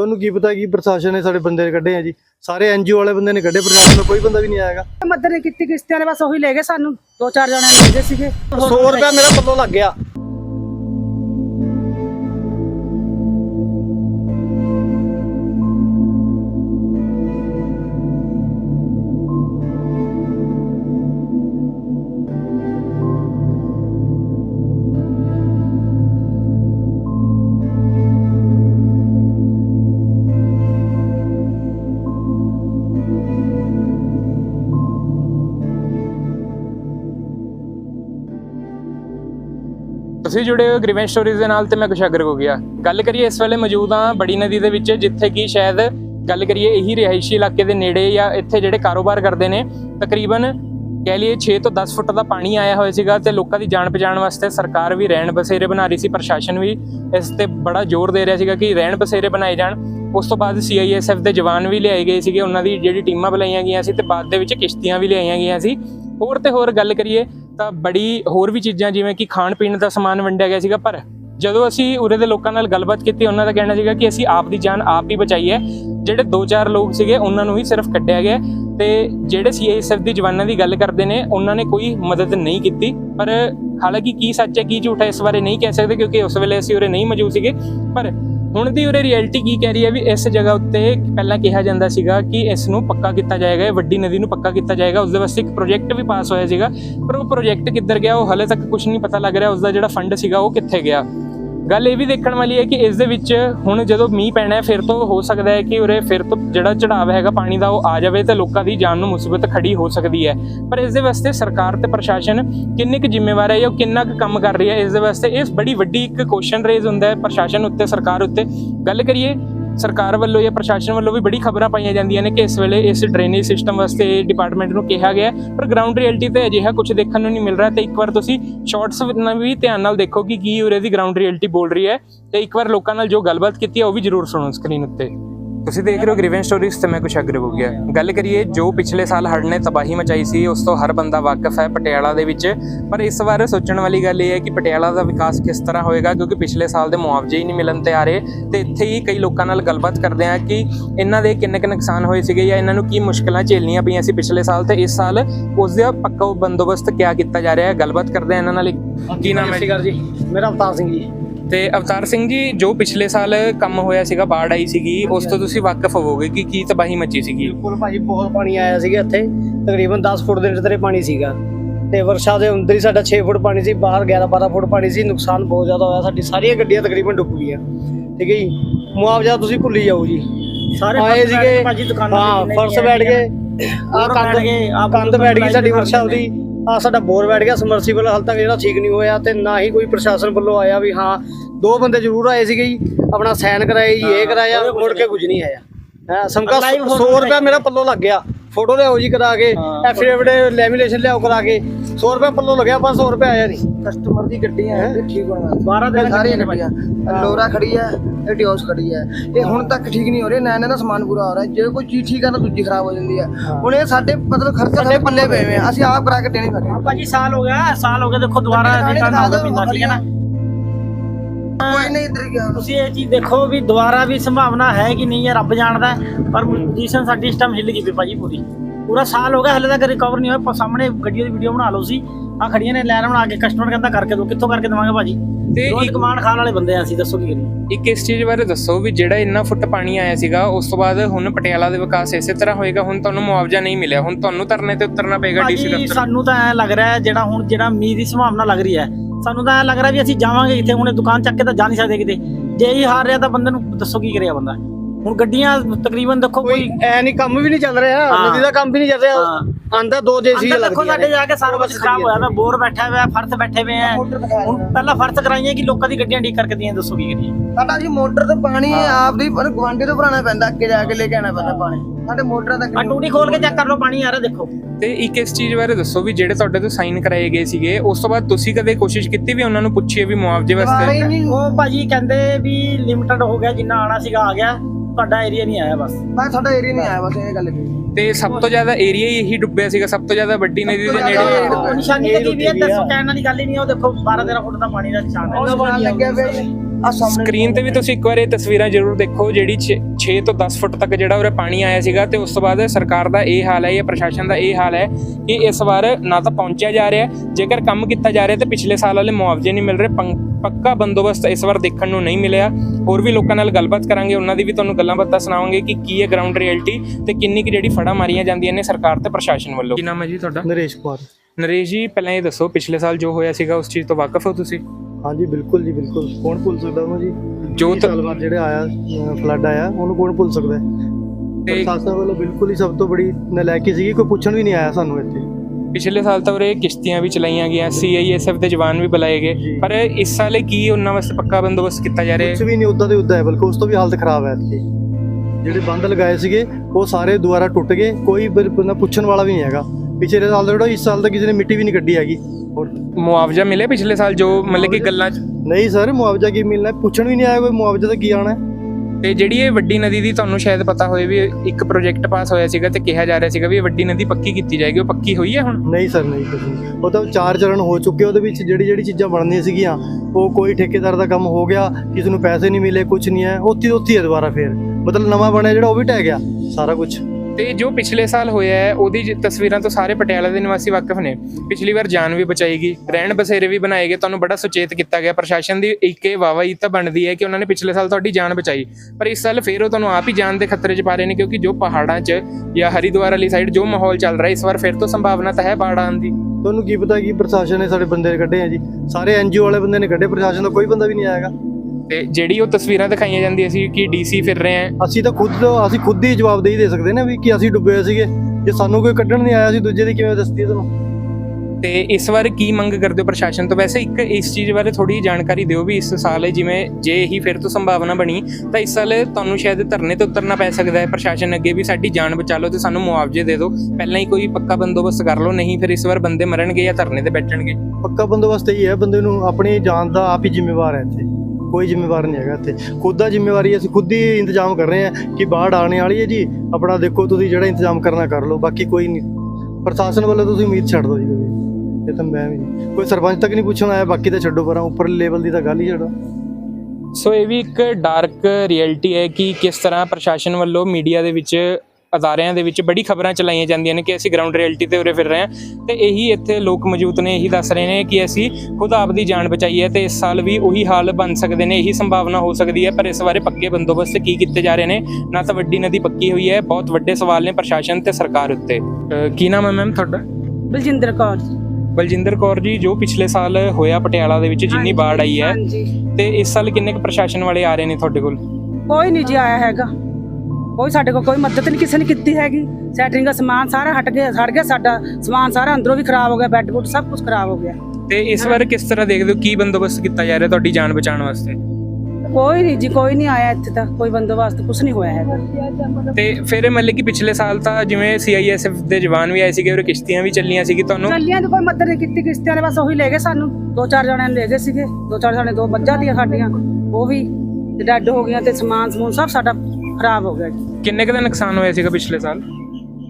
ਤੁਹਾਨੂੰ ਕੀ ਪਤਾ ਕੀ ਪ੍ਰਸ਼ਾਸਨ ਨੇ ਸਾਡੇ ਬੰਦੇ ਕੱਢੇ ਆ ਜੀ। ਸਾਰੇ ਐਨਜੀਓ ਵਾਲੇ ਬੰਦੇ ਨੇ ਕੱਢੇ ਪ੍ਰਸ਼ਾਸਨ ਦਾ ਕੋਈ ਬੰਦਾ ਵੀ ਨਹੀਂ ਆਏਗਾ। ਮਦਦ ਨਹੀਂ ਕੀਤੀ ਕਿਸ਼ਤਿਆਂ ਨੇ ਬਸ ਉਹੀ ਲੈ ਗਏ ਸਾਨੂੰ। ਦੋ ਚਾਰ ਜਣਿਆਂ ਨੇ ਲੈ ਗਏ ਸੀਗੇ। 100 ਰੁਪਏ ਮੇਰਾ ਪੱਲੋਂ ਲੱਗ ਗਿਆ। ਤੁਸੀਂ ਜੁੜੇ ਹੋ ਗ੍ਰੀਵੈਂਸ ਸਟੋਰੀਜ਼ ਦੇ ਨਾਲ ਤੇ ਮੈਂ ਕੁਸ਼ਾਗਰ ਹੋ ਗਿਆ। ਗੱਲ ਕਰੀਏ ਇਸ ਵੇਲੇ ਮੌਜੂਦ ਹਾਂ ਬੜੀ ਨਦੀ ਦੇ ਵਿੱਚ, ਜਿੱਥੇ ਕਿ ਸ਼ਾਇਦ ਗੱਲ ਕਰੀਏ ਇਹੀ ਰਿਹਾਇਸ਼ੀ ਇਲਾਕੇ ਦੇ ਨੇੜੇ ਜਾਂ ਇੱਥੇ ਜਿਹੜੇ ਕਾਰੋਬਾਰ ਕਰਦੇ ਨੇ, ਤਕਰੀਬਨ ਕਹਿ ਲਈਏ 6 ਤੋਂ 10 ਫੁੱਟ ਦਾ ਪਾਣੀ ਆਇਆ ਹੋਇਆ ਸੀਗਾ ਤੇ ਲੋਕਾਂ ਦੀ ਜਾਣ ਪਛਾਣ ਵਾਸਤੇ ਸਰਕਾਰ ਵੀ ਰਹਿਣ ਬਸੇਰੇ ਬਣਾ ਰਹੀ ਸੀ, ਪ੍ਰਸ਼ਾਸਨ ਵੀ ਇਸ ਤੇ ਬੜਾ ਜ਼ੋਰ ਦੇ ਰਿਹਾ ਸੀਗਾ ਕਿ ਰਹਿਣ ਬਸੇਰੇ ਬਣਾਏ ਜਾਣ। ਉਸ ਤੋਂ ਬਾਅਦ ਸੀਆਈਐਸਐਫ ਦੇ ਜਵਾਨ ਵੀ ਲਿਆਏ ਗਏ ਸੀਗੇ, ਉਹਨਾਂ ਦੀ ਜਿਹੜੀ ਟੀਮਾਂ ਬੁਲਾਈਆਂ ਗਈਆਂ ਸੀ ਤੇ ਬਾਅਦ ਦੇ ਵਿੱਚ ਕਿਸ਼ਤੀਆਂ ਵੀ ਲਿਆਈਆਂ ਗਈਆਂ ਸੀ। ਹੋਰ ਤੇ ਹੋਰ ਗੱਲ ਕਰੀਏ ਤਾਂ ਬੜੀ ਹੋਰ ਵੀ ਚੀਜ਼ਾਂ, ਜਿਵੇਂ ਕਿ ਖਾਣ ਪੀਣ ਦਾ ਸਮਾਨ ਵੰਡਿਆ ਗਿਆ ਸੀਗਾ, ਪਰ ਜਦੋਂ ਅਸੀਂ ਉਰੇ ਦੇ ਲੋਕਾਂ ਨਾਲ ਗੱਲਬਾਤ ਕੀਤੀ, ਉਹਨਾਂ ਦਾ ਕਹਿਣਾ ਸੀਗਾ ਕਿ ਅਸੀਂ ਆਪ ਦੀ ਜਾਨ ਆਪ ਹੀ ਬਚਾਈ ਹੈ। ਜਿਹੜੇ ਦੋ ਚਾਰ ਲੋਕ ਸੀਗੇ, ਉਹਨਾਂ ਨੂੰ ਹੀ ਸਿਰਫ ਕੱਢਿਆ ਗਿਆ ਤੇ ਜਿਹੜੇ ਸੀਆਈਐਸਐਫ ਦੀ ਜਵਾਨਾਂ ਦੀ ਗੱਲ ਕਰਦੇ ਨੇ, ਉਹਨਾਂ ਨੇ ਕੋਈ ਮਦਦ ਨਹੀਂ ਕੀਤੀ। ਪਰ ਹਾਲਾਂਕਿ ਕੀ ਸੱਚ ਹੈ, ਕੀ ਝੂਠ ਹੈ, ਇਸ ਬਾਰੇ ਨਹੀਂ ਕਹਿ ਸਕਦੇ, ਕਿਉਂਕਿ ਉਸ ਵੇਲੇ ਅਸੀਂ ਉਰੇ ਨਹੀਂ ਮੌਜੂਦ ਸੀਗੇ। ਪਰ ਹੁਣ ਦੀ ਉਰੇ ਰਿਐਲਿਟੀ ਕੀ ਕਹਿ ਰਹੀ ਹੈ ਵੀ ਇਸ ਜਗ੍ਹਾ ਉੱਤੇ ਪਹਿਲਾਂ ਕਿਹਾ ਜਾਂਦਾ ਸੀਗਾ ਕਿ ਇਸ ਨੂੰ ਪੱਕਾ ਕੀਤਾ ਜਾਏਗਾ, ਇਹ ਵੱਡੀ ਨਦੀ ਨੂੰ ਪੱਕਾ ਕੀਤਾ ਜਾਏਗਾ, ਉਸ ਦੇ ਵਾਸਤੇ ਇੱਕ ਪ੍ਰੋਜੈਕਟ ਵੀ ਪਾਸ ਹੋਇਆ ਸੀਗਾ, ਪਰ ਉਹ ਪ੍ਰੋਜੈਕਟ ਕਿੱਧਰ ਗਿਆ ਉਹ ਹਲੇ ਤੱਕ ਕੁਝ ਨਹੀਂ ਪਤਾ ਲੱਗ ਰਿਹਾ, ਉਸ ਦਾ ਜਿਹੜਾ ਫੰਡ ਸੀਗਾ ਉਹ ਕਿੱਥੇ ਗਿਆ? ਗੱਲ ਇਹ ਵੀ ਦੇਖਣ ਵਾਲੀ ਹੈ ਕਿ ਇਸ ਦੇ ਵਿੱਚ ਹੁਣ ਜਦੋਂ ਮੀਂਹ ਪੈਣਾ ਹੈ, ਫਿਰ ਤੋਂ ਹੋ ਸਕਦਾ ਹੈ ਕਿ ਉਰੇ ਫਿਰ ਤੋਂ ਜਿਹੜਾ ਚੜਾਵ ਹੈਗਾ ਪਾਣੀ ਦਾ ਉਹ ਆ ਜਾਵੇ ਤੇ ਲੋਕਾਂ ਦੀ ਜਾਨ ਨੂੰ ਮੁਸੀਬਤ ਖੜੀ ਹੋ ਸਕਦੀ ਹੈ। ਪਰ ਇਸ ਦੇ ਵਾਸਤੇ ਸਰਕਾਰ ਤੇ ਪ੍ਰਸ਼ਾਸਨ ਕਿੰਨੇ ਕੁ ਜ਼ਿੰਮੇਵਾਰ ਹੈ ਜਾਂ ਉਹ ਕਿੰਨਾ ਕੁ ਕੰਮ ਕਰ ਰਹੀ ਹੈ ਇਸ ਦੇ ਵਾਸਤੇ? ਇਹ ਬੜੀ ਵੱਡੀ ਇੱਕ ਕੁਐਸਚਨ ਰੇਜ਼ ਹੁੰਦਾ ਹੈ ਪ੍ਰਸ਼ਾਸਨ ਉੱਤੇ, ਸਰਕਾਰ ਉੱਤੇ। ਗੱਲ ਕਰੀਏ ਸਰਕਾਰ ਵੱਲੋਂ ਜਾਂ ਪ੍ਰਸ਼ਾਸਨ ਵੱਲੋਂ ਵੀ ਬੜੀ ਖਬਰਾਂ ਪਾਈਆਂ ਜਾਂਦੀਆਂ ਨੇ ਕਿ ਇਸ ਵੇਲੇ ਇਸ ਡਰੇਨੇਜ ਸਿਸਟਮ ਵਾਸਤੇ ਡਿਪਾਰਟਮੈਂਟ ਨੂੰ ਕਿਹਾ ਗਿਆ ਪਰ ਗਰਾਊਂਡ ਰਿਐਲਿਟੀ ਤੇ ਅਜਿਹਾ ਕੁਝ ਦੇਖਣ ਨੂੰ ਨਹੀਂ ਮਿਲ ਰਿਹਾ ਤੇ ਇੱਕ ਵਾਰ ਤੁਸੀਂ ਸ਼ਾਰਟਸ ਨਾਲ ਵੀ ਧਿਆਨ ਨਾਲ ਦੇਖੋ ਕਿ ਕੀ ਉਰੇ ਦੀ ਗਰਾਊਂਡ ਰਿਐਲਿਟੀ ਬੋਲ ਰਹੀ ਹੈ। ਤੇ ਇੱਕ ਵਾਰ ਲੋਕਾਂ ਨਾਲ ਜੋ ਗੱਲਬਾਤ ਕੀਤੀ ਹੈ, ਉਹ ਵੀ ਜ਼ਰੂਰ ਸੁਣੋ ਸਕਰੀਨ ਉੱਤੇ। ਤੁਸੀਂ ਦੇਖ ਰਹੇ ਹੋ ਗ੍ਰੀਵੈਂਸ ਸਟੋਰੀਜ਼ ਤੇ ਮੈਂ ਕੁਛ ਅਗਰ ਹੋ ਗਿਆ। ਗੱਲ ਕਰੀਏ ਜੋ ਪਿਛਲੇ ਸਾਲ ਹੜ੍ਹ ਨੇ ਤਬਾਹੀ ਮਚਾਈ ਸੀ ਉਸ ਤੋਂ ਹਰ ਬੰਦਾ ਵਾਕਿਫ ਹੈ ਪਟਿਆਲਾ ਦੇ ਵਿੱਚ। ਪਰ ਇਸ ਵਾਰ ਸੋਚਣ ਵਾਲੀ ਗੱਲ ਇਹ ਹੈ ਕਿ ਪਟਿਆਲਾ ਦਾ ਵਿਕਾਸ ਕਿਸ ਤਰ੍ਹਾਂ ਹੋਏਗਾ ਕਿਉਂਕਿ ਪਿਛਲੇ ਸਾਲ ਦੇ ਮੁਆਵਜ਼ੇ ਹੀ ਨਹੀਂ ਮਿਲਣ ਤੇ ਆ ਰਹੇ। ਤੇ ਇੱਥੇ ਹੀ ਕਈ ਲੋਕਾਂ ਨਾਲ ਗੱਲਬਾਤ ਕਰਦੇ ਆ ਕਿ ਇਹਨਾਂ ਦੇ ਕਿੰਨੇ ਕੁ ਨੁਕਸਾਨ ਹੋਏ ਸੀਗੇ ਜਾਂ ਇਹਨਾਂ ਨੂੰ ਕੀ ਮੁਸ਼ਕਲਾਂ ਝੇਲਣੀਆਂ ਪਈਆਂ ਸੀ ਪਿਛਲੇ ਸਾਲ ਤੇ ਇਸ ਸਾਲ ਉਸ ਦਾ ਪੱਕਾ ਬੰਦੋਬਸਤ ਕਿਆ ਕੀਤਾ ਜਾ ਰਿਹਾ ਹੈ? ਗੱਲਬਾਤ ਕਰਦੇ ਆ ਇਹਨਾਂ ਨਾਲ ਕੀ ਨਾਮ ਹੈ ਜੀ? ਜੀ। ਮੇਰਾ ਅਵਤਾਰ ਸਿੰਘ ਜੀ। ਤੇ ਅਵਤਾਰ ਸਿੰਘ ਜੀ ਜੋ ਪਿਛਲੇ ਸਾਲ ਕੰਮ ਹੋਇਆ ਸੀਗਾ ਬਾੜ ਆਈ ਸੀਗੀ ਉਸ ਤੋਂ ਤੁਸੀਂ ਵਾਕਿਫ ਹੋਵੋਗੇ ਕਿ ਕੀ ਤਬਾਹੀ ਮੱਚੀ ਸੀਗੀ? ਬਿਲਕੁਲ ਭਾਜੀ ਬਹੁਤ ਪਾਣੀ ਆਇਆ ਸੀਗਾ ਇੱਥੇ। ਤਕਰੀਬਨ 10 ਫੁੱਟ ਦੇ ਨੇੜੇ ਪਾਣੀ ਸੀਗਾ। ਤੇ ਵਰਸ਼ਾ ਦੇ ਅੰਦਰ ਹੀ ਸਾਡਾ 6 ਫੁੱਟ ਪਾਣੀ ਸੀ ਬਾਹਰ 11 12 ਫੁੱਟ ਪਾਣੀ ਸੀ। ਨੁਕਸਾਨ ਬਹੁਤ ਜ਼ਿਆਦਾ ਹੋਇਆ ਸਾਡੀ ਸਾਰੀਆਂ ਗੱਡੀਆਂ ਤਕਰੀਬਨ ਡੁੱਬ ਗਈਆਂ। ਠੀਕ ਹੈ ਜੀ? ਮੁਆਵਜ਼ਾ ਤੁਸੀਂ ਭੁੱਲ ਜਾਓ ਜੀ। ਸਾਰੇ ਆਏ ਸੀਗੇ। ਭਾਜੀ ਦੁਕਾਨਾਂ ਹਾਂ ਫਰਸ਼ ਬੈਠ ਗਏ। ਆ ਕੰਧ ਬੈਠ ਗਏ, ਆਹ ਕੰਧ ਬੈਠ ਗਈ ਸਾਡੀ ਵਰਸ਼ਾ ਉਹਦੀ। ਆ ਸਾਡਾ ਬੋਰ ਬੈਠ ਗਿਆ ਸਮਰਸੀਬਲ ਹਾਲ ਤੱਕ ਜਿਹੜਾ ਠੀਕ ਨਹੀਂ ਹੋਇਆ ਤੇ ਨਾ ਹੀ ਕੋਈ ਪ੍ਰਸ਼ਾਸਨ ਵੱਲੋਂ ਆਇਆ ਵੀ ਹਾਂ ਦੋ ਬੰਦੇ ਜ਼ਰੂਰ ਆਏ ਸੀਗੇ ਜੀ ਆਪਣਾ ਸਾਈਨ ਕਰਾਏ ਜੀ ਇਹ ਕਰਾਇਆ ਮੁੜ ਕੇ ਕੁਝ ਨਹੀਂ ਆਇਆ। ਹਾਂ ਸਮਕਾ 100 ਰੁਪਏ ਮੇਰਾ ਪੱਲੋਂ ਲੱਗ ਗਿਆ। ਫੋਟੋ ਲਿਆਓ ਜੀ ਕਰਾ ਕੇ ਐਫੀਡੇਵਿਟ ਲੈਮੀਨੇਸ਼ਨ ਲਿਆਓ ਕਰਾ ਕੇ। 100 ਰੁਪਏ ਪੱਲੋਂ ਲੱਗਿਆ 500 ਰੁਪਏ ਆਇਆ ਨਹੀਂ। ਕਸਟਮਰ ਦੀ ਗੱਡੀਆਂ ਹੈ? ਠੀਕ ਹੋਣਾ। 12 ਦਿਨ ਸਾਰੀਆਂ ਗੱਡੀਆਂ। ਲੋਰਾ ਖੜੀ ਹੈ ਇਹ ਟਿਓਸ ਖੜੀ ਹੈ। ਇਹ ਹੁਣ ਤੱਕ ਠੀਕ ਨਹੀਂ ਹੋ ਰਹੀ ਨੈਣ ਦਾ ਸਮਾਨ ਪੂਰਾ ਹੋ ਰਿਹਾ। ਜੇ ਕੋਈ ਚੀਜ਼ ਠੀਕ ਹੈ ਤਾਂ ਦੂਜੀ ਖਰਾਬ ਹੋ ਜਾਂਦੀ ਹੈ। ਹੁਣ ਇਹ ਸਾਡੇ ਮਤਲਬ ਖਰਚਾ ਸਾਡੇ ਪੱਲੇ ਪਏ ਹੋਏ ਆ। ਅਸੀਂ ਆਪ ਕਰਾ ਕੇ ਦੇਣੇ ਪੈਣੇ ਭਾਜੀ ਸਾਲ ਹੋ ਗਿਆ ਸਾਲ ਹੋ ਗਿਆ ਦੇਖੋ ਦੁਬਾਰਾ ਰਿਟਰਨ ਆਉਗਾ ਪਿੰਦਾ ਠੀਕ ਹੈ ਨਾ। ਕੋਈ ਨਹੀਂ ਇੱਧਰ ਗਿਆ। ਤੁਸੀਂ ਇਹ ਚੀਜ਼ ਦੇਖੋ ਵੀ ਦੁਬਾਰਾ ਵੀ ਸੰਭਾਵਨਾ ਹੈ ਕਿ ਨਹੀਂ ਹੈ ਰੱਬ ਜਾਣਦਾ। ਪਰ ਪੋਜੀਸ਼ਨ ਸਾਡੀ ਇਸ ਟਾਈਮ ਹਿੱਲ ਗਈ ਵੀ ਭਾਜੀ ਪੂਰੀ। ਪੂਰਾ ਸਾਲ ਹੋ ਗਿਆ ਹਲੇ ਤੱਕ ਰਿਕਵਰ ਨਹੀਂ ਹੋਇਆ ਸਾਹਮਣੇ ਗੱਡੀ ਦੀ ਵੀਡੀਓ ਬਣਾ ਲਓ ਸੀ ਆ ਖੜੀਆਂ ਨੇ ਲੈਣ ਬਣਾ ਕੇ ਕਸਟਮਰ ਕਹਿੰਦਾ ਕਰਕੇ ਦੋ ਕਿੱਥੋਂ ਕਰਕੇ ਦੇਵਾਂਗੇ ਭਾਜੀ? ਤੇ ਇੱਕ ਕਮਾਨ ਖਾਣ ਵਾਲੇ ਬੰਦੇ ਆ ਅਸੀਂ ਦੱਸੋ ਕੀ ਕਰੀਏ। ਇੱਕ ਇਸ ਚੀਜ਼ ਬਾਰੇ ਦੱਸੋ ਵੀ ਜਿਹੜਾ ਇੰਨਾ ਫੁੱਟ ਪਾਣੀ ਆਇਆ ਸੀਗਾ ਉਸ ਤੋਂ ਬਾਅਦ ਹੁਣ ਪਟਿਆਲਾ ਦੇ ਵਿਕਾਸ ਇਸੇ ਤਰ੍ਹਾਂ ਹੋਏਗਾ ਹੁਣ ਤੁਹਾਨੂੰ ਮੁਆਵਜ਼ਾ ਨਹੀਂ ਮਿਲਿਆ। ਹੁਣ ਤੁਹਾਨੂੰ ਧਰਨੇ ਤੇ ਉਤਰਨਾ ਪਏਗਾ ਡੀਸੀ ਦਫ਼ਤਰ। ਸਾਨੂੰ ਤਾਂ ਐ ਲੱਗ ਰਿਹਾ ਜਿਹੜਾ ਹੁਣ ਜਿਹੜਾ ਮੀਂਹ ਦੀ ਸੰਭਾਵਨਾ ਲੱਗ ਰਹੀ ਹੈ ਸਾਨੂੰ ਤਾਂ ਐ ਲੱਗ ਰਿਹਾ ਵੀ ਅਸੀਂ ਜਾਵਾਂਗੇ ਕਿੱਥੇ? ਹੁਣੇ ਦੁਕਾਨ ਚੱਕ ਕੇ ਤਾਂ ਜਾ ਨਹੀਂ ਸਕਦੇ ਕਿਤੇ। ਜੇ ਹੀ ਹਾਰ ਰਿਹਾ ਤਾਂ ਬੰਦੇ ਨੂੰ ਦੱਸੋ ਕੀ ਕਰਿਆ ਬੰਦਾ। ਹੁਣ ਗੱਡੀਆਂ ਤਕਰੀਬਨ ਦੇਖੋ ਕੋਈ ਐ ਨਹੀਂ ਕੰਮ ਵੀ ਨਹੀਂ ਚੱਲ ਰਿਹਾ। ਨਦੀ ਦਾ ਕੰਮ ਵੀ ਨਹੀਂ ਚੱਲ ਰਿਹਾ। ਆਂਦਾ ਦੋ ਜੇਸੀ ਅੰਦਰ ਦੇਖੋ ਸਾਡੇ ਜਾ ਕੇ ਸਾਰਾ ਕੁਝ ਖਰਾਬ ਹੋਇਆ ਵਾ ਬੋਰ ਬੈਠਾ ਹੋਇਆ ਫਰਸ਼ ਬੈਠੇ ਹੋਏ ਆ। ਹੁਣ ਪਹਿਲਾਂ ਫਰਸ਼ ਕਰਾਈਆਂ ਕਿ ਲੋਕਾਂ ਦੀ ਗੱਡੀਆਂ ਠੀਕ ਕਰਕੇ ਦੀਆਂ ਦੱਸੋ ਕੀ ਕਰੀਏ। ਸਾਡਾ ਜੀ ਮੋਟਰ ਤੇ ਪਾਣੀ ਆਪ ਦੀ ਪਰ ਗਵਾਂਢੀ ਤੋਂ ਭਰਾਣਾ ਪੈਂਦਾ ਅੱਗੇ ਜਾ ਕੇ ਲੈ ਕੇ ਆਣਾ ਪੈਂਦਾ ਪਾਣੀ। ਸਾਡੇ ਮੋਟਰਾਂ ਤੱਕ ਆ ਟੂਟੀ ਖੋਲ ਕੇ ਚੈੱਕ ਕਰ ਲਓ ਪਾਣੀ ਆ ਰਿਹਾ ਦੇਖੋ। ਤੇ ਇੱਕ ਇਸ ਚੀਜ਼ ਬਾਰੇ ਦੱਸੋ ਵੀ ਜਿਹੜੇ ਤੁਹਾਡੇ ਤੋਂ ਸਾਈਨ ਕਰਾਏ ਗਏ ਸੀਗੇ ਉਸ ਤੋਂ ਬਾਅਦ ਤੁਸੀਂ ਕਦੇ ਕੋਸ਼ਿਸ਼ ਕੀਤੀ ਵੀ ਉਹਨਾਂ ਨੂੰ ਪੁੱਛੀਏ ਵੀ ਮੁਆਵਜ਼ੇ ਵਾਸਤੇ? ਨਹੀਂ ਉਹ ਭਾਜੀ ਕਹਿੰਦੇ ਵੀ ਲਿਮਟਡ ਹੋ ਗਿਆ ਜਿੰਨਾ ਆਣਾ ਸੀਗਾ ਆ ਗਿਆ। ਤੁਹਾਡਾ ਏਰੀਆ ਨਹੀਂ ਆਇਆ ਬਸ। ਮੈਂ ਸਾਡਾ ਏਰੀਆ ਨਹੀਂ ਆਇਆ ਬਸ ਇਹ ਗੱਲ ਕੀ ਤੇ ਸਭ ਤੋਂ ਜ਼ਿਆਦਾ ਏਰੀਆ ਹੀ ਇਹੀ ਡੁੱਬਿਆ ਸੀਗਾ ਸਭ ਤੋਂ ਜ਼ਿਆਦਾ ਵੱਡੀ ਨਦੀ ਦੇ ਨੇੜੇ ਨਿਸ਼ਾਨੀ ਲੱਗੀ ਵੀ ਹੈ ਦੱਸੋ ਕਹਿਣ ਵਾਲੀ ਗੱਲ ਹੀ ਨਹੀਂ ਉਹ ਦੇਖੋ 12 13 ਫੁੱਟ ਦਾ ਪਾਣੀ ਦਾ ਨਿਸ਼ਾਨ ਹੈ। ਲੱਗਿਆ ਪਿਆ ਜੀ। ਆ ਸਾਹਮਣੇ ਸਕਰੀਨ ਤੇ ਵੀ ਤੁਸੀਂ ਇੱਕ ਵਾਰ ਇਹ ਤਸਵੀਰਾਂ ਜ਼ਰੂਰ ਦੇਖੋ ਜਿਹੜੀ 6 ਤੋਂ 10 ਫੁੱਟ ਤੱਕ ਜਿਹੜਾ ਉਰੇ ਪਾਣੀ ਆਇਆ ਸੀਗਾ ਤੇ ਉਸ ਤੋਂ ਬਾਅਦ ਸਰਕਾਰ ਦਾ ਇਹ ਹਾਲ ਹੈ ਜਾਂ ਪ੍ਰਸ਼ਾਸਨ ਦਾ ਇਹ ਹਾਲ ਹੈ ਕਿ ਇਸ ਵਾਰ ਨਾ ਤਾਂ ਪਹੁੰਚਿਆ ਜਾ ਰਿਹਾ ਜੇਕਰ ਕੰਮ ਕੀਤਾ ਜਾ ਰਿਹਾ ਤੇ ਪਿਛਲੇ ਸਾਲ ਵਾਲੇ ਮੁਆਵਜ਼ੇ ਨਹੀਂ ਮਿਲ ਰਹੇ ਪੱਕਾ ਬੰਦੋਬਸਤ ਇਸ ਵਾਰ ਦੇਖਣ ਨੂੰ ਨਹੀਂ ਮਿਲਿਆ। ਹੋਰ ਵੀ ਲੋਕਾਂ ਨਾਲ ਗੱਲਬਾਤ ਕਰਾਂਗੇ ਉਹਨਾਂ ਦੀ ਵੀ ਤੁਹਾਨੂੰ ਗੱਲਾਂ ਬਾਤਾਂ ਸੁਣਾਵਾਂਗੇ ਕਿ ਕੀ ਹੈ ਗਰਾਊਂਡ ਰਿਐਲਿਟੀ ਤੇ ਕਿੰਨੀ ਕੁ ਜਿਹੜੀ ਫੜਾ ਮਾਰੀਆਂ ਜਾਂਦੀਆਂ ਨੇ ਸਰਕਾਰ ਤੇ ਪ੍ਰਸ਼ਾਸਨ ਵੱਲੋਂ। ਕੀ ਨਾਮ ਹੈ ਜੀ ਤੁਹਾਡਾ? ਨਰੇਸ਼ ਕੁਮਾਰ। ਨਰੇਸ਼ ਜੀ ਪਹਿਲਾਂ ਇਹ ਦੱਸੋ ਪਿਛਲੇ ਸਾਲ ਜੋ ਹੋਇਆ ਸੀਗਾ ਉਸ ਚੀਜ਼ ਤੋਂ ਵਾਕਿਫ ਹੋ ਤੁਸੀਂ? ਹਾਂਜੀ ਬਿਲਕੁਲ ਜੀ ਬਿਲਕੁਲ। ਕੌਣ ਭੁੱਲ ਸਕਦਾ ਉਹਨੂੰ ਜੀ? ਜੋ ਸਾਲ ਬਾਅਦ ਜਿਹੜਾ ਆਇਆ ਫਲੱਡ ਆਇਆ ਉਹਨੂੰ ਕੌਣ ਭੁੱਲ ਸਕਦਾ ਪ੍ਰਸ਼ਾਸਨ ਵੱਲੋਂ ਬਿਲਕੁਲ ਹੀ ਸਭ ਤੋਂ ਬੜੀ ਨਲਾਇਕੀ ਸੀਗੀ ਕੋਈ ਪੁੱਛਣ ਵੀ ਨਹੀਂ ਆਇਆ ਸਾਨੂੰ ਇੱਥੇ। ਪਿਛਲੇ ਸਾਲ ਤਾਂ ਉਰੇ ਕਿਸ਼ਤੀਆਂ ਵੀ ਚਲਾਈਆਂ ਗਈਆਂ ਸੀਆਈਐਸਐਫ ਦੇ ਜਵਾਨ ਵੀ ਬੁਲਾਏ ਗਏ। ਪਰ ਇਸ ਸਾਲ ਕੀ ਉਹਨਾਂ ਵਾਸਤੇ ਪੱਕਾ ਬੰਦੋਬਸਤ ਕੀਤਾ ਜਾ ਰਿਹਾ ਕੁਝ ਵੀ ਨਹੀਂ ਉਦਾਂ ਦੇ ਉਦਾਂ ਹੈ ਬਲਕਿ ਉਸ ਤੋਂ ਵੀ ਹਾਲਤ ਖਰਾਬ ਹੈ ਇੱਥੇ। ਜਿਹੜੇ ਬੰਦ ਲਗਾਏ ਸੀਗੇ ਉਹ ਸਾਰੇ ਦੁਬਾਰਾ ਟੁੱਟ ਗਏ ਕੋਈ ਪੁੱਛਣ ਵਾਲਾ ਵੀ ਨਹੀਂ ਹੈਗਾ। ਪਿਛਲੇ ਸਾਲ ਦਾ ਜਿਹੜਾ ਇਸ ਸਾਲ ਤਾਂ ਕਿਸੇ ਨੇ ਮਿੱਟੀ ਵੀ ਨਹੀਂ ਕੱਢੀ ਹੈਗੀ। ਮੁਆਵਜ਼ਾ ਮਿਲਿਆ ਪਿਛਲੇ ਸਾਲ ਜੋ ਮਤਲਬ ਕਿ ਗੱਲਾਂ 'ਚ? ਨਹੀਂ ਸਰ ਮੁਆਵਜ਼ਾ ਕੀ ਮਿਲਣਾ? ਪੁੱਛਣ ਵੀ ਨਹੀਂ ਆਇਆ ਕੋਈ ਮੁਆਵਜ਼ਾ ਤਾਂ ਕੀ ਆਣਾ ਤੇ ਜਿਹੜੀ ਇਹ ਵੱਡੀ ਨਦੀ ਦੀ ਤੁਹਾਨੂੰ ਸ਼ਾਇਦ ਪਤਾ ਹੋਵੇ ਵੀ ਇੱਕ ਪ੍ਰੋਜੈਕਟ ਪਾਸ ਹੋਇਆ ਸੀਗਾ ਤੇ ਕਿਹਾ ਜਾ ਰਿਹਾ ਸੀਗਾ ਵੀ ਇਹ ਵੱਡੀ ਨਦੀ ਪੱਕੀ ਕੀਤੀ ਜਾਏਗੀ ਉਹ ਪੱਕੀ ਹੋਈ ਹੈ ਹੁਣ? ਨਹੀਂ ਸਰ ਨਹੀਂ ਕੁਛ ਨਹੀਂ ਉਹ ਤਾਂ ਚਾਰ ਚਰਨ ਹੋ ਚੁੱਕੇ ਉਹਦੇ ਵਿੱਚ ਜਿਹੜੀ ਜਿਹੜੀ ਚੀਜ਼ਾਂ ਬਣਨੀਆਂ ਸੀਗੀਆਂ ਉਹ ਕੋਈ ਠੇਕੇਦਾਰ ਦਾ ਕੰਮ ਹੋ ਗਿਆ ਕਿਸੇ ਨੂੰ ਪੈਸੇ ਨਹੀਂ ਮਿਲੇ ਕੁਝ ਨਹੀਂ ਹੈ। ਉੱਥੇ ਉੱਥੇ ਹੀ ਹੈ ਦੁਬਾਰਾ ਫੇਰ। ਮਤਲਬ ਨਵਾਂ ਬਣਿਆ ਜਿਹੜਾ ਉਹ ਵੀ ਟਹਿ ਗਿਆ ਸਾਰਾ ਕੁਝ ਤੇ ਜੋ ਪਿਛਲੇ ਸਾਲ ਹੋਇਆ ਹੈ, ਉਹਦੀ ਤਸਵੀਰਾਂ ਤੋਂ ਸਾਰੇ ਪਟਿਆਲਾ ਦੇ ਨਿਵਾਸੀ ਵਾਕਿਫ ਨੇ। ਪਿਛਲੀ ਵਾਰ ਜਾਨ ਵੀ ਬਚਾਈਗੀ ਰਹਿਣ ਬਸੇਰੇ ਵੀ ਬਣਾਏ ਗਏ, ਤੁਹਾਨੂੰ ਬੜਾ ਸੁਚੇਤ ਕੀਤਾ ਗਿਆ। ਪ੍ਰਸ਼ਾਸਨ ਦੀ ਇੱਕ ਇਹ ਤਾਂ ਬਣਦੀ ਹੈ ਕਿ ਉਹਨਾਂ ਨੇ ਪਿਛਲੇ ਸਾਲ ਤੁਹਾਡੀ ਜਾਨ ਬਚਾਈ। ਪਰ ਇਸ ਸਾਲ ਫੇਰ ਉਹ ਤੁਹਾਨੂੰ ਆਪ ਹੀ ਜਾਨ ਦੇ ਖਤਰੇ 'ਚ ਪਾ ਰਹੇ ਨੇ, ਕਿਉਂਕਿ ਜੋ ਪਹਾੜਾਂ 'ਚ ਜਾਂ ਹਰਿਦੁਆਰ ਵਾਲੀ ਸਾਈਡ ਜੋ ਮਾਹੌਲ ਚੱਲ ਰਿਹਾ, ਇਸ ਵਾਰ ਫਿਰ ਤੋਂ ਸੰਭਾਵਨਾ ਤਾਂ ਹੈ ਬਾੜ ਆਉਣ ਦੀ। ਤੁਹਾਨੂੰ ਕੀ ਪਤਾ ਕਿ ਪ੍ਰਸ਼ਾਸਨ ਨੇ ਸਾਡੇ ਬੰਦੇ ਕੱਢੇ ਆ ਜੀ? ਸਾਰੇ ਐਨਜੀਓ ਵਾਲੇ ਬੰਦੇ ਨੇ ਕੱਢੇ, ਪ੍ਰਸ਼ਾਸਨ ਦਾ ਕੋਈ ਬੰਦਾ ਵੀ ਨਹੀਂ ਆਏਗਾ ਤੇ ਜਿਹੜੀ ਉਹ ਤਸਵੀਰਾਂ ਦਿਖਾਈਆਂ ਜਾਂਦੀਆਂ ਸੀ ਕਿ ਡੀਸੀ ਫਿਰ ਰਹੇ ਆ। ਅਸੀਂ ਤਾਂ ਖੁਦ ਅਸੀਂ ਖੁਦ ਹੀ ਜਵਾਬਦੇਹੀ ਦੇ ਸਕਦੇ ਨੇ ਵੀ ਕਿ ਅਸੀਂ ਡੁੱਬੇ ਹੋਏ ਸੀਗੇ। ਜੇ ਸਾਨੂੰ ਕੋਈ ਕੱਢਣ ਨਹੀਂ ਆਇਆ ਸੀ ਦੂਜੇ ਦੀ ਕਿਵੇਂ ਦੱਸਦੀ ਤੁਹਾਨੂੰ? ਤੇ ਇਸ ਵਾਰ ਕੀ ਮੰਗ ਕਰਦੇ ਹੋ ਪ੍ਰਸ਼ਾਸਨ ਤੋਂ? ਵੈਸੇ ਇੱਕ ਇਸ ਚੀਜ਼ ਬਾਰੇ ਥੋੜੀ ਜਾਣਕਾਰੀ ਦਿਓ ਵੀ ਇਸ ਸਾਲ ਜਿਵੇਂ ਜੇ ਇਹੀ ਫਿਰ ਤੋਂ ਸੰਭਾਵਨਾ ਬਣੀ ਤਾਂ ਇਸ ਸਾਲ ਤੁਹਾਨੂੰ ਸ਼ਾਇਦ ਧਰਨੇ ਤੇ ਉਤਰਨਾ ਪੈ ਸਕਦਾ ਹੈ। ਪ੍ਰਸ਼ਾਸਨ ਅੱਗੇ ਵੀ ਸਾਡੀ ਜਾਨ ਬਚਾ ਲਓ ਤੇ ਸਾਨੂੰ ਮੁਆਵਜ਼ੇ ਦੇ ਦਿਓ। ਪਹਿਲਾਂ ਹੀ ਕੋਈ ਪੱਕਾ ਬੰਦੋਬਸਤ ਕਰ ਲਓ ਨਹੀਂ ਫਿਰ ਇਸ ਵਾਰ ਬੰਦੇ ਮਰਨਗੇ ਜਾਂ ਧਰਨੇ ਤੇ ਬੈਠਣਗੇ। ਪੱਕਾ ਬੰਦੋਬਸਤ ਇਹੀ ਹੈ ਬੰਦੇ ਨੂੰ ਆਪਣੀ ਜਾਨ ਦਾ ਆਪ ਹੀ ਜ਼ਿੰਮੇਵਾਰ ਹੈ ਇੱਥੇ। ਕੋਈ ਜ਼ਿੰਮੇਵਾਰ ਨਹੀਂ ਹੈਗਾ ਇੱਥੇ। ਖੁਦ ਦਾ ਜ਼ਿੰਮੇਵਾਰੀ ਅਸੀਂ ਖੁਦ ਹੀ ਇੰਤਜ਼ਾਮ ਕਰ ਰਹੇ ਹਾਂ ਕਿ ਬਾੜ ਆਉਣੇ ਵਾਲੀ ਹੈ ਜੀ। ਆਪਣਾ ਦੇਖੋ ਤੁਸੀਂ ਜਿਹੜਾ ਇੰਤਜ਼ਾਮ ਕਰਨਾ ਕਰ ਲਓ, ਬਾਕੀ ਕੋਈ ਨਹੀਂ। ਪ੍ਰਸ਼ਾਸਨ ਵੱਲੋਂ ਤੁਸੀਂ ਉਮੀਦ ਛੱਡ ਦਿਓ ਜੀ ਕੋਈ। ਇਹ ਤਾਂ ਮੈਂ ਵੀ ਨਹੀਂ। ਕੋਈ ਸਰਪੰਚ ਤੱਕ ਨਹੀਂ ਪੁੱਛਣ ਆਇਆ, ਬਾਕੀ ਤਾਂ ਛੱਡੋ ਪਰਾਂ। ਉੱਪਰ ਲੈਵਲ ਦੀ ਤਾਂ ਗੱਲ ਹੀ ਛੱਡੋ। ਸੋ ਇਹ ਵੀ ਇੱਕ ਡਾਰਕ ਰਿਐਲਿਟੀ ਹੈ ਕਿ ਕਿਸ ਤਰ੍ਹਾਂ ਪ੍ਰਸ਼ਾਸਨ ਵੱਲੋਂ ਮੀਡੀਆ ਦੇ ਵਿੱਚ ਅਦਾਰਿਆਂ ਦੇ ਵਿੱਚ ਬੜੀ ਖਬਰਾਂ ਚਲਾਈਆਂ ਜਾਂਦੀਆਂ ਨੇ ਕਿ ਅਸੀਂ ਗਰਾਊਂਡ ਰਿਐਲਿਟੀ ਤੇ ਉਰੇ ਫਿਰ ਰਹੇ ਹਾਂ। ਤੇ ਇਹੀ ਇੱਥੇ ਲੋਕ ਮੌਜੂਦ ਨੇ ਇਹੀ ਦੱਸ ਰਹੇ ਨੇ ਕਿ ਅਸੀਂ ਖੁਦ ਆਪ ਦੀ ਜਾਨ ਬਚਾਈ ਹੈ ਤੇ ਇਸ ਸਾਲ ਵੀ ਉਹੀ ਹਾਲ ਬਣ ਸਕਦੇ ਨੇ ਇਹੀ ਸੰਭਾਵਨਾ ਹੋ ਸਕਦੀ ਹੈ। ਪਰ ਇਸ ਬਾਰੇ ਪੱਕੇ ਬੰਦੋਬਸਤ ਕੀ ਕੀਤੇ ਜਾ ਰਹੇ ਨੇ ਨਾ ਤਾਂ ਵੱਡੀ ਨਦੀ ਪੱਕੀ ਹੋਈ ਹੈ ਬਹੁਤ ਵੱਡੇ ਸਵਾਲ ਨੇ ਪ੍ਰਸ਼ਾਸਨ ਤੇ ਸਰਕਾਰ ਉੱਤੇ। ਕੀ ਨਾਮ ਹੈ ਮੈਮ ਤੁਹਾਡਾ? ਬਲਜਿੰਦਰ ਕੌਰ ਬਲਜਿੰਦਰ ਕੌਰ ਜੀ ਜੋ ਪਿਛਲੇ ਸਾਲ ਹੋਇਆ ਪਟਿਆਲਾ ਦੇ ਵਿੱਚ ਜਿੰਨੀ ਬਾੜ ਆਈ ਹੈ ਤੇ ਇਸ ਸਾਲ ਕਿੰਨੇ ਕੁ ਪ੍ਰਸ਼ਾਸਨ ਵਾਲੇ ਆ ਰਹੇ ਨੇ ਤੁਹਾਡੇ ਕੋਲ? ਕੋਈ ਨਹੀਂ ਜੀ ਆਇਆ ਹੈਗਾ। ਕੋਈ ਸਾਡੇ ਕੋਲ ਕੋਈ ਮਦਦ ਨਹੀਂ ਕਿਸੇ ਨੇ ਕੀਤੀ ਹੈਗੀ। ਸੈਟਰਿੰਗ ਦਾ ਸਮਾਨ ਸਾਰਾ ਹਟ ਗਿਆ ਸੜ ਗਿਆ ਸਾਡਾ। ਸਮਾਨ ਸਾਰਾ ਅੰਦਰੋਂ ਵੀ ਖਰਾਬ ਹੋ ਗਿਆ ਬੈੱਡ ਬੁੱਡ ਸਭ ਕੁਝ ਖਰਾਬ ਹੋ ਗਿਆ। ਤੇ ਇਸ ਵਾਰ ਕਿਸ ਤਰ੍ਹਾਂ ਦੇਖਦੇ ਹੋ? ਕੀ ਬੰਦੋਬਸਤ ਕੀਤਾ ਜਾ ਰਿਹਾ ਤੁਹਾਡੀ ਜਾਨ ਬਚਾਉਣ ਵਾਸਤੇ? ਕੋਈ ਨਹੀਂ ਜੀ ਕੋਈ ਨਹੀਂ ਆਇਆ ਇੱਥੇ ਤੱਕ ਕੋਈ ਬੰਦੋਬਸਤ ਕੁਝ ਨਹੀਂ ਹੋਇਆ ਹੈਗਾ। ਤੇ ਫਿਰ ਮਤਲਬ ਕਿ ਪਿਛਲੇ ਸਾਲ ਤਾਂ ਜਿਵੇਂ ਸੀਆਈਐਸਐਫ ਦੇ ਜਵਾਨ ਵੀ ਆਏ ਸੀਗੇ ਔਰ ਕਿਸ਼ਤੀਆਂ ਵੀ ਚੱਲੀਆਂ ਸੀਗੀ ਤੁਹਾਨੂੰ? ਚੱਲੀਆਂ ਦੀ ਕੋਈ ਮਦਦ ਨਹੀਂ ਕੀਤੀ ਕਿਸ਼ਤਿਆਂ ਨੇ ਬਸ ਉਹੀ ਲੈ ਗਏ ਸਾਨੂੰ। ਦੋ ਚਾਰ ਜਣਿਆਂ ਨੇ ਲੈ ਗਏ ਸੀਗੇ। ਦੋ ਚਾਰ ਜਣੇ ਦੋ ਮੱਝਾਂ ਦੀਆਂ ਸਾਡੀਆਂ। ਉਹ ਵੀ ਡੈੱਡ ਹੋ ਗਈਆਂ ਤੇ ਸਮਾਨ ਸਮੂਨ ਸਭ ਸਾਡਾ ਖਰਾਬ ਹੋ ਗਿਆ ਜੀ। ਕਿੰਨੇ ਕੁ ਦਾ ਨੁਕਸਾਨ ਹੋਇਆ ਸੀਗਾ ਪਿਛਲੇ ਸਾਲ?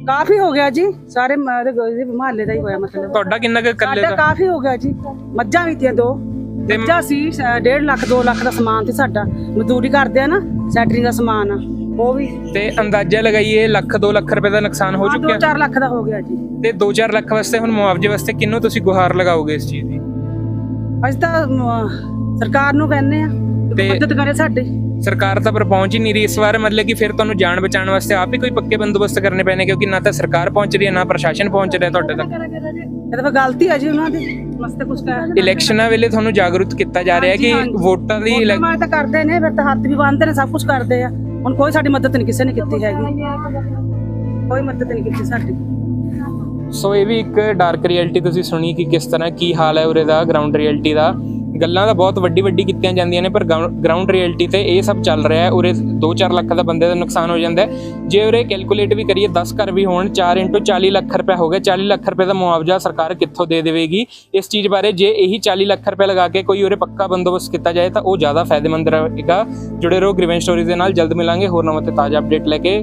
ਕਾਫੀ ਹੋ ਗਿਆ ਜੀ। ਸਾਰੇ ਮਹੱਲੇ ਦਾ ਹੀ ਹੋਇਆ ਮਤਲਬ। ਤੁਹਾਡਾ ਕਿੰਨਾ ਕੁ ਇਕੱਲੇ ਸਾਡਾ ਦਾ? ਕਾਫੀ ਹੋ ਗਿਆ ਜੀ। ਮੱਝਾਂ ਵੀ ਤੀਆਂ ਦੋ। ਤੇ ਮੱਝਾਂ ਸੀ 1.5 ਲੱਖ 2 ਲੱਖ ਦਾ ਸਮਾਨ ਤੇ ਸਾਡਾ। ਮਜ਼ਦੂਰੀ ਕਰਦੇ ਆ ਨਾ ਸੈਟਰਿੰਗ ਦਾ ਸਮਾਨ। ਆ ਉਹ ਵੀ ਤੇ ਅੰਦਾਜ਼ਾ ਲਗਾਈਏ ਲੱਖ 2 ਲੱਖ ਰੁਪਏ ਦਾ ਨੁਕਸਾਨ ਹੋ ਚੁੱਕਿਆ? 2-4 ਲੱਖ ਦਾ ਹੋ ਗਿਆ ਜੀ। ਤੇ 2-4 ਲੱਖ ਵਾਸਤੇ ਹੁਣ ਮੁਆਵਜ਼ੇ ਵਾਸਤੇ ਕਿੰਨੂੰ ਤੁਸੀਂ ਗੁਹਾਰ ਲਗਾਓਗੇ ਇਸ ਚੀਜ਼ ਦੀ? ਅਸੀਂ ਤਾਂ ਅਮ, ਸਰਕਾਰ ਨੂੰ ਕਹਿੰਦੇ ਆ ਤੇ- ਮਦਦ ਕਰੇ ਸਾਡੀ। ਸਰਕਾਰ ਤਾਂ ਪਰ ਪਹੁੰਚ ਹੀ ਨਹੀਂ ਰਹੀ ਇਸ ਵਾਰ ਮਤਲਬ ਕਿ ਫਿਰ ਤੁਹਾਨੂੰ ਜਾਨ ਬਚਾਉਣ ਵਾਸਤੇ ਆਪ ਹੀ ਕੋਈ ਪੱਕੇ ਬੰਦੋਬਸਤ ਕਰਨੇ ਪੈਣੇ ਕਿਉਂਕਿ ਨਾ ਤਾਂ ਸਰਕਾਰ ਪਹੁੰਚ ਰਹੀ ਹੈ ਨਾ ਪ੍ਰਸ਼ਾਸਨ ਪਹੁੰਚ ਰਿਹਾ ਤੁਹਾਡੇ ਤੱਕ। ਇਹ ਤਾਂ ਫਿਰ ਗਲਤੀ ਆ ਜੀ ਉਹਨਾਂ ਦੀ। ਮਸਤੇ ਕੁਝ ਕਰ ਇਲੈਕਸ਼ਨਾਂ ਵੇਲੇ ਤੁਹਾਨੂੰ ਜਾਗਰੂਕ ਕੀਤਾ ਜਾ ਰਿਹਾ ਕਿ ਹਾਂਜੀ, ਹਾਂਜੀ। ਵੋਟਾਂ ਦੀ ਇਲੈਕ- ਮਾਰ ਤਾਂ ਕਰਦੇ ਨੇ ਫਿਰ ਤਾਂ ਹੱਥ ਵੀ ਬੰਨ੍ਹਦੇ ਨੇ ਸਭ ਕੁਝ ਕਰਦੇ ਆ। ਹੁਣ ਕੋਈ ਸਾਡੀ ਮਦਦ ਨਹੀਂ ਕਿਸੇ ਨੇ ਕੀਤੀ ਹੈਗੀ। ਕੋਈ ਮਦਦ ਨਹੀਂ ਕੀਤੀ ਸਾਡੀ। ਸੋ ਇਹ ਵੀ ਇੱਕ ਡਾਰਕ ਰਿਐਲਿਟੀ ਤੁਸੀਂ ਸੁਣੀ ਕਿ ਕਿਸ ਤਰ੍ਹਾਂ ਕੀ ਹਾਲ ਹੈ ਉਰੇ ਦਾ ਗਰਾਊਂਡ ਰਿਐਲਿਟੀ ਦਾ। ਗੱਲਾਂ ਤਾਂ ਬਹੁਤ ਵੱਡੀ ਵੱਡੀ ਕੀਤੀਆਂ ਜਾਂਦੀਆਂ ਨੇ, ਪਰ ਗਰਾਊਂਡ ਰਿਐਲਿਟੀ ਤੇ ਇਹ ਸਭ ਚੱਲ ਰਿਹਾ ਹੈ। ਉਰੇ 2-4 ਲੱਖ ਦਾ ਬੰਦੇ ਦਾ ਨੁਕਸਾਨ ਹੋ ਜਾਂਦਾ ਜੇ ਉਰੇ ਕੈਲਕੂਲੇਟ ਵੀ ਕਰੀਏ 10 ਘਰ ਵੀ ਹੋਣ 4 40 ਲੱਖ ਰੁਪਏ ਹੋ ਗਿਆ 40 ਲੱਖ ਰੁਪਏ ਦਾ ਮੁਆਵਜ਼ਾ ਸਰਕਾਰ ਕਿੱਥੋਂ ਦੇ ਦੇਵੇਗੀ? ਇਸ ਚੀਜ਼ ਬਾਰੇ ਜੇ ਇਹੀ 40 ਲੱਖ ਰੁਪਏ ਲਗਾ ਕੇ ਕੋਈ ਉਰੇ ਪੱਕਾ ਬੰਦੋਬਸਤ ਕੀਤਾ ਜਾਏ, ਤਾਂ ਉਹ ਜ਼ਿਆਦਾ ਫਾਇਦੇਮੰਦ ਰਹੇਗਾ। ਜੁੜੇ ਰਹੋ ਗ੍ਰੀਵੈਂਸ ਸਟੋਰੀਜ਼ ਦੇ ਨਾਲ। ਜਲਦ ਮਿਲਾਂਗੇ। ਹੋਰ ਨਵਾਂ ਤੇ ਤਾਜ਼ਾ ਅਪਡੇਟ ਲੈ ਕੇ